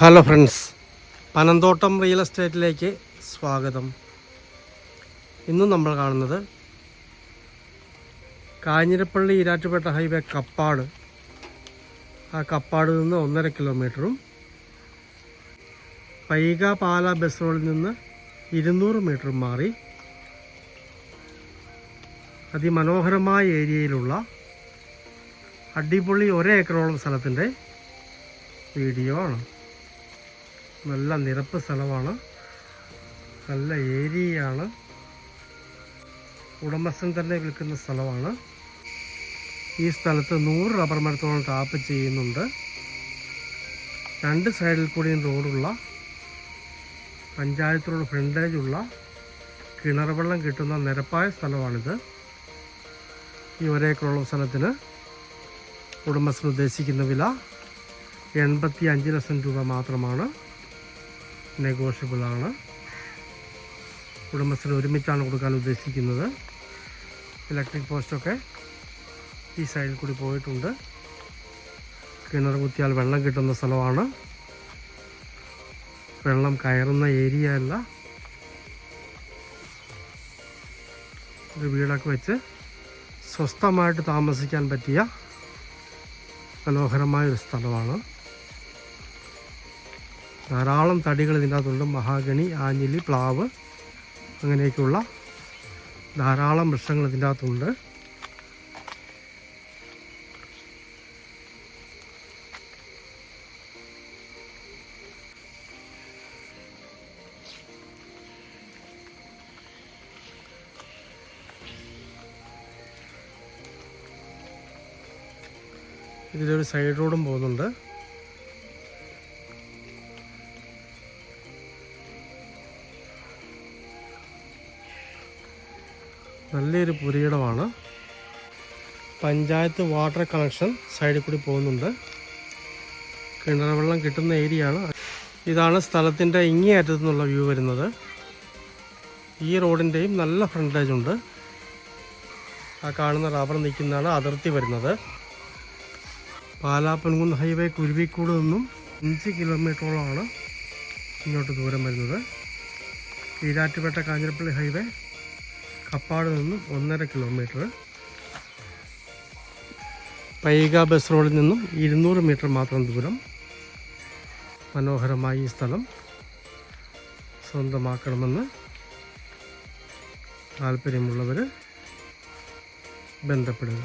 Hello friends Panamthottam real എസ്റ്റേറ്റിലേക്ക് സ്വാഗതം. ഇന്ന് നമ്മൾ കാണുന്നത് കാഞ്ഞിരപ്പള്ളി ഈരാറ്റുപേട്ട ഹൈവേ കപ്പാട്. ആ കപ്പാട് നിന്ന് ഒന്നര കിലോമീറ്ററും പൈക പാല ബസ് റോഡിൽ നിന്ന് ഇരുന്നൂറ് മീറ്ററും മാറി അതിമനോഹരമായ ഏരിയയിലുള്ള അടിപൊളി ഒരേക്കറോളം സ്ഥലത്തിന്റെ വീഡിയോ ആണ്. നല്ല നിരപ്പ് സ്ഥലമാണ്. നല്ല ഏരിയയാണ്. ഉടമസ്ഥൻ തന്നെ വിൽക്കുന്ന സ്ഥലമാണ്. ഈ സ്ഥലത്ത് നൂറ് റബ്ബർ മരത്തോളം ടാപ്പ് ചെയ്യുന്നുണ്ട്. രണ്ട് സൈഡിൽ കൂടിയും റോഡുള്ള പഞ്ചായത്തിലുള്ള ഫ്രണ്ടേജുള്ള കിണർ വെള്ളം കിട്ടുന്ന നിരപ്പായ സ്ഥലമാണിത്. ഈ ഒരേക്കറുള്ള സ്ഥലത്തിന് ഉടമസ്ഥൻ ഉദ്ദേശിക്കുന്ന വില എൺപത്തി അഞ്ച് ലക്ഷം രൂപ മാത്രമാണ്. നെഗോഷ്യബിൾ ആണ് ഉടമസ്ഥന് ഒരുമിച്ചാണ് കൊടുക്കാൻ ഉദ്ദേശിക്കുന്നത്. ഇലക്ട്രിക് പോസ്റ്റൊക്കെ ഈ സൈഡിൽ കൂടി പോയിട്ടുണ്ട്. കിണർ കുത്തിയാൽ വെള്ളം കിട്ടുന്ന സ്ഥലമാണ്. വെള്ളം കയറുന്ന ഏരിയ അല്ല. ഒരു വീടൊക്കെ വെച്ച് സ്വസ്ഥമായിട്ട് താമസിക്കാൻ പറ്റിയ മനോഹരമായ ഒരു സ്ഥലമാണ്. ധാരാളം തടികൾ ഇതിന്റെ അകത്തുണ്ട് മഹാഗണി ആഞ്ഞിലി പ്ലാവ് അങ്ങനെയൊക്കെയുള്ള ധാരാളം വൃക്ഷങ്ങൾ ഇതിന്റെ അകത്തുണ്ട് ഇതിലൊരു സൈഡ് റോഡും പോകുന്നുണ്ട്. നല്ലൊരു പുരയിടമാണ്. പഞ്ചായത്ത് വാട്ടർ കണക്ഷൻ സൈഡിൽ കൂടി പോകുന്നുണ്ട്. കിണർ വെള്ളം കിട്ടുന്ന ഏരിയയാണ്. ഇതാണ് സ്ഥലത്തിന്റെ ഇങ്ങേ അറ്റത്തു നിന്നുള്ള വ്യൂ വരുന്നത്. ഈ റോഡിന്റെയും നല്ല ഫ്രണ്ടേജ് ഉണ്ട്. ആ കാണുന്ന റബ്ബർ നിൽക്കുന്നതാണ് അതിർത്തി വരുന്നത്. പാലാപ്പൻകുന്ന് ഹൈവേ കുരുവിക്കൂട് നിന്നും അഞ്ച് കിലോമീറ്ററോളമാണ് ഇങ്ങോട്ട് ദൂരം വരുന്നത്. ഈരാറ്റുപേട്ട കാഞ്ഞിരപ്പള്ളി ഹൈവേ കപ്പാട് നിന്നും ഒന്നര കിലോമീറ്റർ പൈക ബസ് റോഡിൽ നിന്നും ഇരുന്നൂറ് മീറ്റർ മാത്രം ദൂരം. മനോഹരമായി ഈ സ്ഥലം സ്വന്തമാക്കണമെന്ന് താല്പര്യമുള്ളവർ ബന്ധപ്പെടുക.